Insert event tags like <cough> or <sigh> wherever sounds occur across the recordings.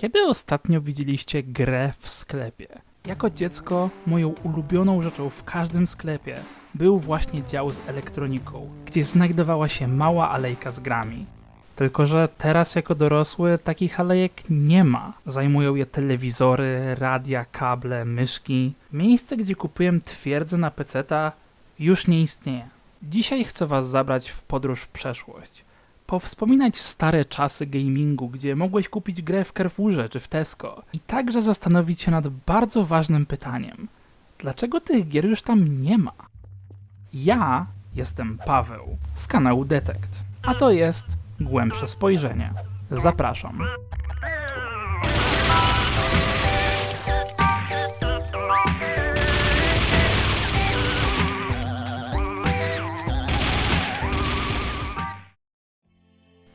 Kiedy ostatnio widzieliście grę w sklepie? Jako dziecko moją ulubioną rzeczą w każdym sklepie był właśnie dział z elektroniką, gdzie znajdowała się mała alejka z grami. Tylko, że teraz jako dorosły takich alejek nie ma. Zajmują je telewizory, radia, kable, myszki. Miejsce, gdzie kupiłem twierdzę na peceta już nie istnieje. Dzisiaj chcę was zabrać w podróż w przeszłość. Powspominać stare czasy gamingu, gdzie mogłeś kupić grę w Carrefourze czy w Tesco. I także zastanowić się nad bardzo ważnym pytaniem. Dlaczego tych gier już tam nie ma? Ja jestem Paweł z kanału Detect, a to jest Głębsze Spojrzenie. Zapraszam.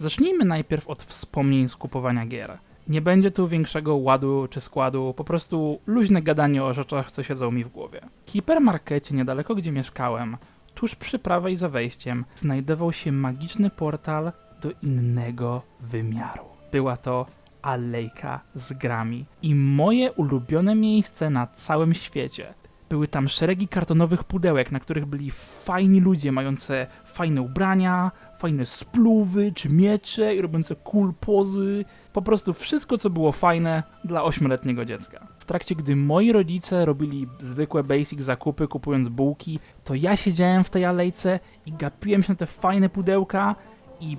Zacznijmy najpierw od wspomnień z kupowania gier. Nie będzie tu większego ładu czy składu, po prostu luźne gadanie o rzeczach, co siedzą mi w głowie. W hipermarkecie niedaleko gdzie mieszkałem, tuż przy prawej za wejściem, znajdował się magiczny portal do innego wymiaru. Była to alejka z grami i moje ulubione miejsce na całym świecie. Były tam szeregi kartonowych pudełek, na których byli fajni ludzie mające fajne ubrania, fajne spluwy czy miecze i robiące cool pozy. Po prostu wszystko, co było fajne dla ośmioletniego dziecka. W trakcie, gdy moi rodzice robili zwykłe basic zakupy, kupując bułki, to ja siedziałem w tej alejce i gapiłem się na te fajne pudełka i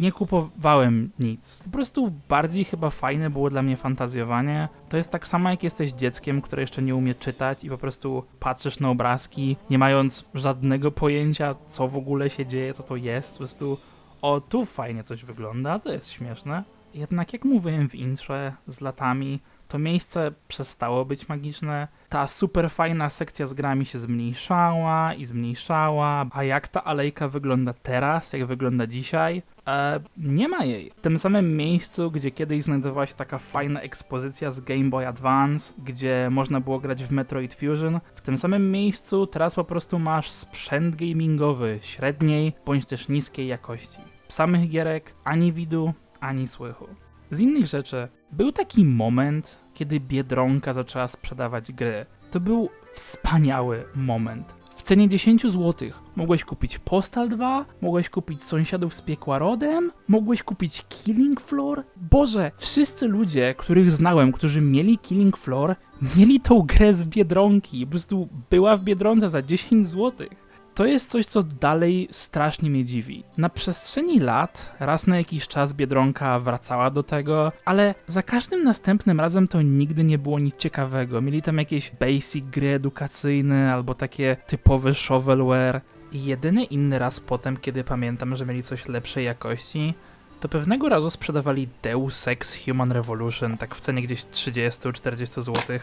nie kupowałem nic. Po prostu bardziej chyba fajne było dla mnie fantazjowanie. To jest tak samo jak jesteś dzieckiem, które jeszcze nie umie czytać i po prostu patrzysz na obrazki, nie mając żadnego pojęcia, co w ogóle się dzieje, co to jest. Po prostu, o, tu fajnie coś wygląda, to jest śmieszne. Jednak jak mówiłem w intrze, z latami to miejsce przestało być magiczne. Ta super fajna sekcja z grami się zmniejszała i zmniejszała. A jak ta alejka wygląda teraz, jak wygląda dzisiaj? E, nie ma jej. W tym samym miejscu, gdzie kiedyś znajdowała się taka fajna ekspozycja z Game Boy Advance, gdzie można było grać w Metroid Fusion, w tym samym miejscu teraz po prostu masz sprzęt gamingowy średniej bądź też niskiej jakości. Samych gierek ani widu, ani słychu. Z innych rzeczy, był taki moment, kiedy Biedronka zaczęła sprzedawać gry. To był wspaniały moment. W cenie 10 zł mogłeś kupić Postal 2, mogłeś kupić Sąsiadów z Piekła Rodem, mogłeś kupić Killing Floor. Boże, wszyscy ludzie, których znałem, którzy mieli Killing Floor, mieli tą grę z Biedronki. Po prostu była w Biedronce za 10 złotych. To jest coś, co dalej strasznie mnie dziwi. Na przestrzeni lat, raz na jakiś czas Biedronka wracała do tego, ale za każdym następnym razem to nigdy nie było nic ciekawego. Mieli tam jakieś basic gry edukacyjne albo takie typowe shovelware. I jedyny inny raz potem, kiedy pamiętam, że mieli coś lepszej jakości, to pewnego razu sprzedawali Deus Ex Human Revolution, tak w cenie gdzieś 30-40 zł.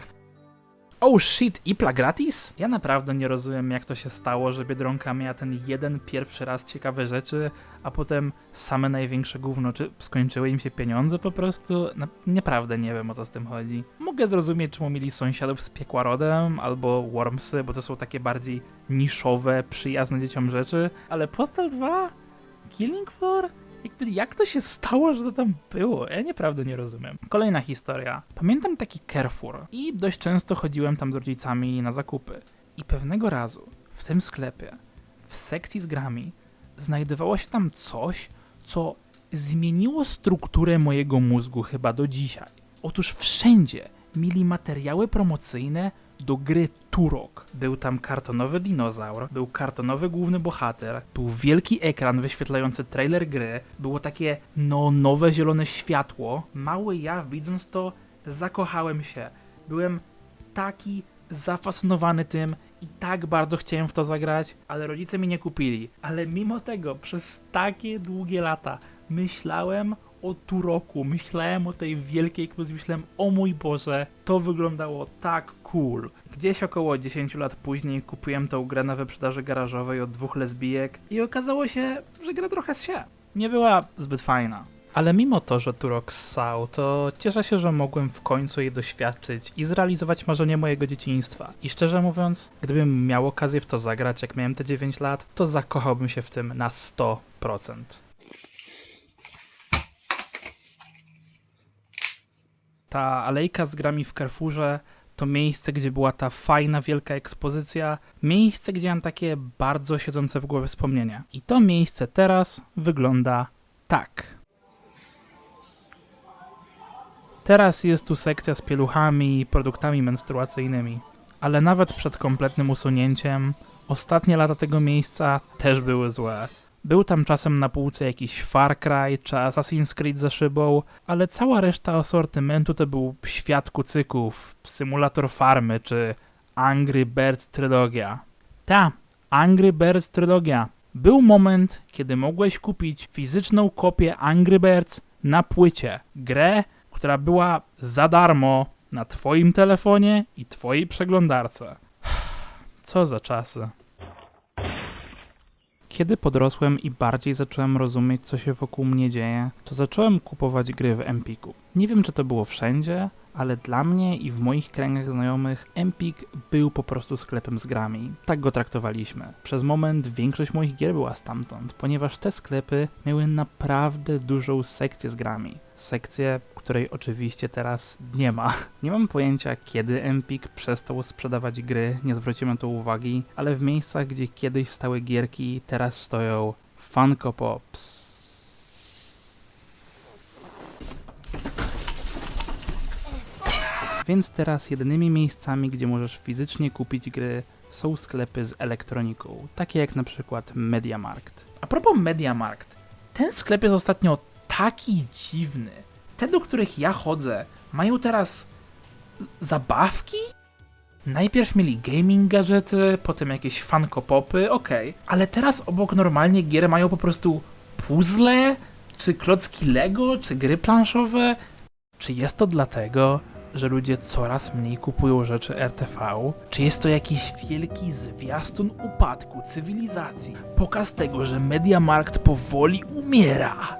Oh shit, Ipla gratis? Ja naprawdę nie rozumiem, jak to się stało, że Biedronka miała ten jeden pierwszy raz ciekawe rzeczy, a potem same największe gówno. Czy skończyły im się pieniądze po prostu? Na, naprawdę nie wiem, o co z tym chodzi. Mogę zrozumieć, czemu mieli sąsiadów z piekła rodem, albo Wormsy, bo to są takie bardziej niszowe, przyjazne dzieciom rzeczy, ale Postal 2? Killing Floor? Jakby, jak to się stało, że to tam było? Ja naprawdę nie rozumiem. Kolejna historia. Pamiętam taki Carrefour i dość często chodziłem tam z rodzicami na zakupy. I pewnego razu w tym sklepie, w sekcji z grami, znajdowało się tam coś, co zmieniło strukturę mojego mózgu chyba do dzisiaj. Otóż wszędzie mieli materiały promocyjne do gry Turok. Był tam kartonowy dinozaur, był kartonowy główny bohater, był wielki ekran wyświetlający trailer gry, było takie neonowe zielone światło. Mały ja widząc to zakochałem się. Byłem taki zafascynowany tym i tak bardzo chciałem w to zagrać, ale rodzice mi nie kupili. Ale mimo tego przez takie długie lata myślałem o Turoku, myślałem o tej wielkiej eksplozji, myślałem o mój Boże, to wyglądało tak cool. Gdzieś około 10 lat później kupiłem tą grę na wyprzedaży garażowej od dwóch lesbijek i okazało się, że gra trochę się. Nie była zbyt fajna. Ale mimo to, że Turok ssał, to cieszę się, że mogłem w końcu jej doświadczyć i zrealizować marzenie mojego dzieciństwa. I szczerze mówiąc, gdybym miał okazję w to zagrać, jak miałem te 9 lat, to zakochałbym się w tym na 100%. Ta alejka z grami w Carrefourze to miejsce, gdzie była ta fajna, wielka ekspozycja. Miejsce, gdzie mam takie bardzo siedzące w głowie wspomnienia. I to miejsce teraz wygląda tak. Teraz jest tu sekcja z pieluchami i produktami menstruacyjnymi. Ale nawet przed kompletnym usunięciem, ostatnie lata tego miejsca też były złe. Był tam czasem na półce jakiś Far Cry czy Assassin's Creed za szybą, ale cała reszta asortymentu to był świat kucyków, symulator farmy czy Angry Birds trylogia. Ta, Angry Birds trylogia. Był moment, kiedy mogłeś kupić fizyczną kopię Angry Birds na płycie. Grę, która była za darmo na twoim telefonie i twojej przeglądarce. <sighs> Co za czasy. Kiedy podrosłem i bardziej zacząłem rozumieć, co się wokół mnie dzieje, to zacząłem kupować gry w Empiku. Nie wiem, czy to było wszędzie, ale dla mnie i w moich kręgach znajomych Empik był po prostu sklepem z grami. Tak go traktowaliśmy. Przez moment większość moich gier była stamtąd, ponieważ te sklepy miały naprawdę dużą sekcję z grami. Sekcję, której oczywiście teraz nie ma. Nie mam pojęcia, kiedy Empik przestał sprzedawać gry, nie zwróciłem na to uwagi, ale w miejscach, gdzie kiedyś stały gierki, teraz stoją Funko Pops. Więc teraz jedynymi miejscami, gdzie możesz fizycznie kupić gry, są sklepy z elektroniką, takie jak na przykład MediaMarkt. A propos MediaMarkt, ten sklep jest ostatnio taki dziwny. Te, do których ja chodzę, mają teraz zabawki? Najpierw mieli gaming gadżety, potem jakieś fanko popy, okej. Ale teraz obok normalnie gier mają po prostu puzzle, czy klocki Lego, czy gry planszowe. Czy jest to dlatego, że ludzie coraz mniej kupują rzeczy RTV? Czy jest to jakiś wielki zwiastun upadku cywilizacji? Pokaz tego, że Mediamarkt powoli umiera?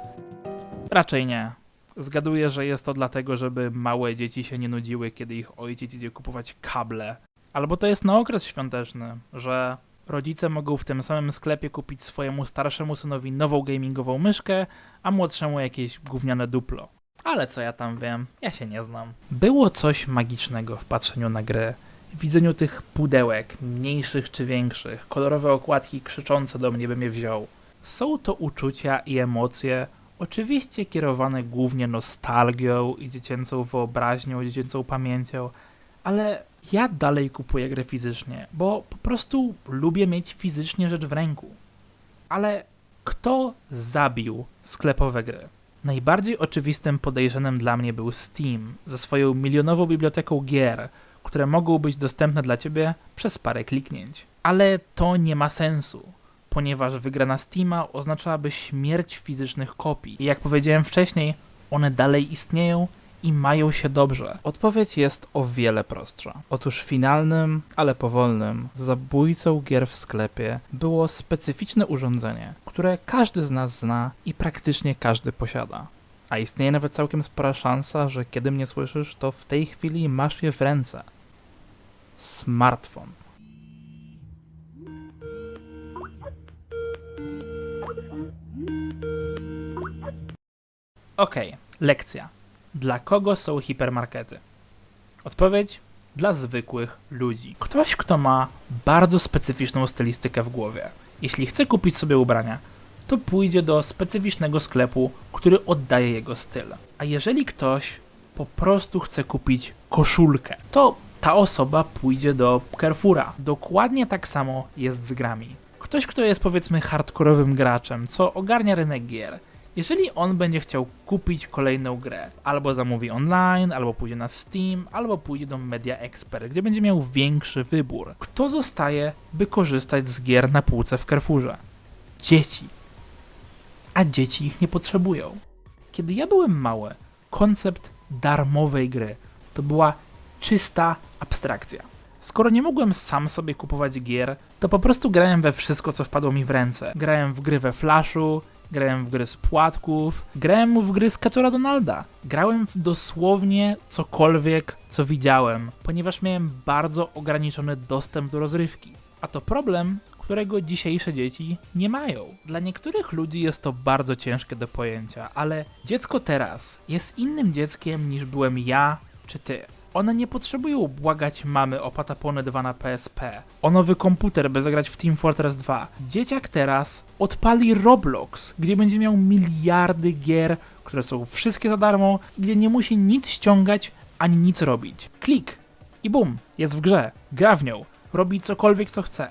Raczej nie. Zgaduję, że jest to dlatego, żeby małe dzieci się nie nudziły, kiedy ich ojciec idzie kupować kable. Albo to jest na okres świąteczny, że rodzice mogą w tym samym sklepie kupić swojemu starszemu synowi nową gamingową myszkę, a młodszemu jakieś gówniane duplo. Ale co ja tam wiem, ja się nie znam. Było coś magicznego w patrzeniu na grę, w widzeniu tych pudełek, mniejszych czy większych, kolorowe okładki krzyczące do mnie, bym je wziął. Są to uczucia i emocje, oczywiście kierowane głównie nostalgią i dziecięcą wyobraźnią, dziecięcą pamięcią, ale ja dalej kupuję grę fizycznie, bo po prostu lubię mieć fizycznie rzecz w ręku. Ale kto zabił sklepowe gry? Najbardziej oczywistym podejrzanym dla mnie był Steam ze swoją milionową biblioteką gier, które mogą być dostępne dla ciebie przez parę kliknięć. Ale to nie ma sensu, ponieważ wygrana Steama oznaczałaby śmierć fizycznych kopii. I jak powiedziałem wcześniej, one dalej istnieją i mają się dobrze. Odpowiedź jest o wiele prostsza. Otóż finalnym, ale powolnym zabójcą gier w sklepie było specyficzne urządzenie, które każdy z nas zna i praktycznie każdy posiada. A istnieje nawet całkiem spora szansa, że kiedy mnie słyszysz, to w tej chwili masz je w ręce. Smartfon. Okej, lekcja. Dla kogo są hipermarkety? Odpowiedź: dla zwykłych ludzi. Ktoś, kto ma bardzo specyficzną stylistykę w głowie. Jeśli chce kupić sobie ubrania, to pójdzie do specyficznego sklepu, który oddaje jego styl. A jeżeli ktoś po prostu chce kupić koszulkę, to ta osoba pójdzie do Carrefoura. Dokładnie tak samo jest z grami. Ktoś, kto jest powiedzmy hardkorowym graczem, co ogarnia rynek gier, jeżeli on będzie chciał kupić kolejną grę, albo zamówi online, albo pójdzie na Steam, albo pójdzie do Media Expert, gdzie będzie miał większy wybór, kto zostaje, by korzystać z gier na półce w Carrefourze? Dzieci. A dzieci ich nie potrzebują. Kiedy ja byłem mały, koncept darmowej gry to była czysta abstrakcja. Skoro nie mogłem sam sobie kupować gier, to po prostu grałem we wszystko, co wpadło mi w ręce. Grałem w gry we Flashu, grałem w gry z płatków, grałem w gry z Kaczora Donalda. Grałem w dosłownie cokolwiek, co widziałem, ponieważ miałem bardzo ograniczony dostęp do rozrywki. A to problem, którego dzisiejsze dzieci nie mają. Dla niektórych ludzi jest to bardzo ciężkie do pojęcia, ale dziecko teraz jest innym dzieckiem niż byłem ja czy ty. One nie potrzebują błagać mamy o Patapony 2 na PSP, o nowy komputer, by zagrać w Team Fortress 2. Dzieciak teraz odpali Roblox, gdzie będzie miał miliardy gier, które są wszystkie za darmo, gdzie nie musi nic ściągać ani nic robić. Klik i bum, jest w grze, gra w nią, robi cokolwiek co chce.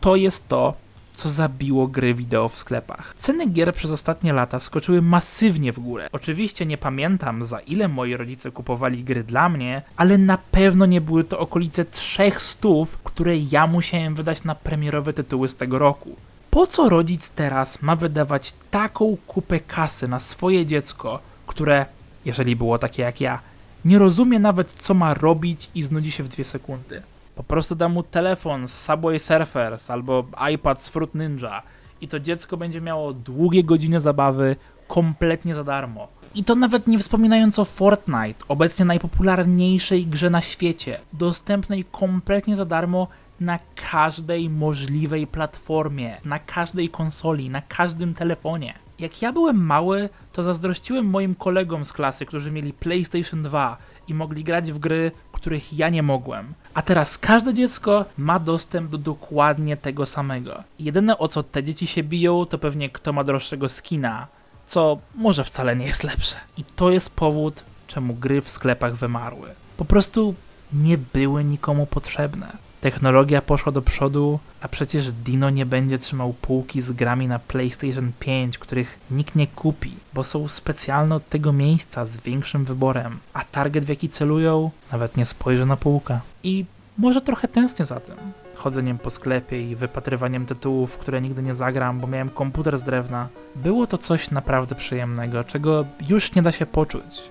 To jest to, co zabiło gry wideo w sklepach. Ceny gier przez ostatnie lata skoczyły masywnie w górę. Oczywiście nie pamiętam za ile moi rodzice kupowali gry dla mnie, ale na pewno nie były to okolice 300, które ja musiałem wydać na premierowe tytuły z tego roku. Po co rodzic teraz ma wydawać taką kupę kasy na swoje dziecko, które, jeżeli było takie jak ja, nie rozumie nawet co ma robić i znudzi się w dwie sekundy? Po prostu da mu telefon z Subway Surfers albo iPad z Fruit Ninja i to dziecko będzie miało długie godziny zabawy kompletnie za darmo. I to nawet nie wspominając o Fortnite, obecnie najpopularniejszej grze na świecie, dostępnej kompletnie za darmo na każdej możliwej platformie, na każdej konsoli, na każdym telefonie. Jak ja byłem mały, to zazdrościłem moim kolegom z klasy, którzy mieli PlayStation 2 i mogli grać w gry, których ja nie mogłem. A teraz każde dziecko ma dostęp do dokładnie tego samego. Jedyne o co te dzieci się biją, to pewnie kto ma droższego skina, co może wcale nie jest lepsze. I to jest powód, czemu gry w sklepach wymarły. Po prostu nie były nikomu potrzebne. Technologia poszła do przodu, a przecież Dino nie będzie trzymał półki z grami na PlayStation 5, których nikt nie kupi, bo są specjalne od tego miejsca z większym wyborem, a target w jaki celują nawet nie spojrzy na półkę. I może trochę tęsknię za tym. Chodzeniem po sklepie i wypatrywaniem tytułów, które nigdy nie zagram, bo miałem komputer z drewna. Było to coś naprawdę przyjemnego, czego już nie da się poczuć.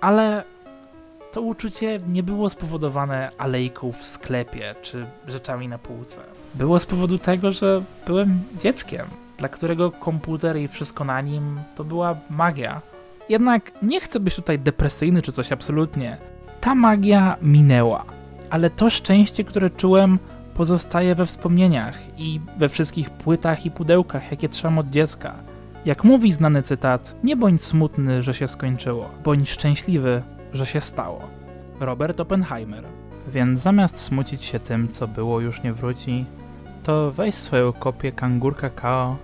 Ale to uczucie nie było spowodowane alejką w sklepie czy rzeczami na półce. Było z powodu tego, że byłem dzieckiem, dla którego komputer i wszystko na nim to była magia. Jednak nie chcę być tutaj depresyjny czy coś absolutnie. Ta magia minęła, ale to szczęście, które czułem, pozostaje we wspomnieniach i we wszystkich płytach i pudełkach, jakie trzymam od dziecka. Jak mówi znany cytat, nie bądź smutny, że się skończyło, bądź szczęśliwy, że się stało. Robert Oppenheimer. Więc zamiast smucić się tym, co było już nie wróci, to weź swoją kopię kangur kakao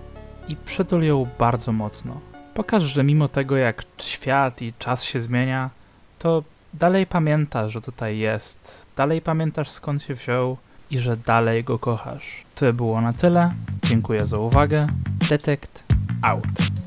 i przytul ją bardzo mocno. Pokaż, że mimo tego jak świat i czas się zmienia, to dalej pamiętasz, że tutaj jest, dalej pamiętasz skąd się wziął i że dalej go kochasz. To było na tyle. Dziękuję za uwagę. Detect out.